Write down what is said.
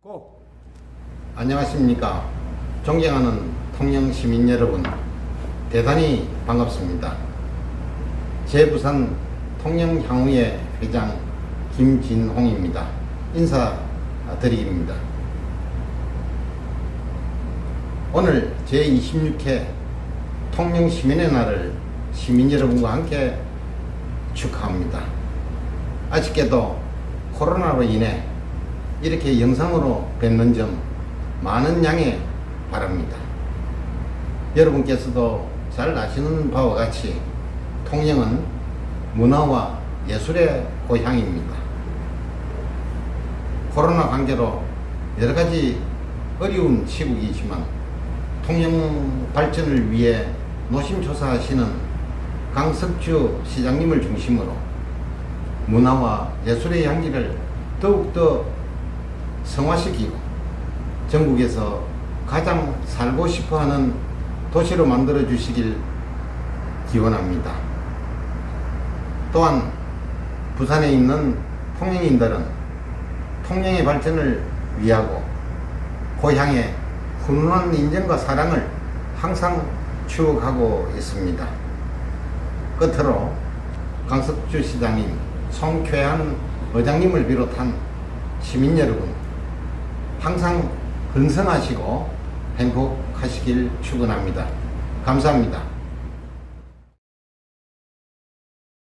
고! 안녕하십니까. 존경하는 통영 시민 여러분, 대단히 반갑습니다. 제부산 통영향후회 회장 김진홍입니다. 인사드립니다. 오늘 제26회 통영 시민의 날을 시민 여러분과 함께 축하합니다. 아쉽게도 코로나로 인해 이렇게 영상으로 뵙는 점 많은 양해 바랍니다. 여러분께서도 잘 아시는 바와 같이 통영은 문화와 예술의 고향입니다. 코로나 관계로 여러 가지 어려운 시국이지만 통영 발전을 위해 노심초사하시는 강석주 시장님을 중심으로 문화와 예술의 향기를 더욱더 성화시키고 전국에서 가장 살고 싶어 하는 도시로 만들어 주시길 기원합니다. 또한 부산에 있는 통영인들은 통영의 발전을 위하고 고향의 훈훈한 인정과 사랑을 항상 추억하고 있습니다. 끝으로 강석주 시장님, 송쾌한 의장님을 비롯한 시민 여러분, 항상 건성하시고 행복하시길 축원합니다. 감사합니다.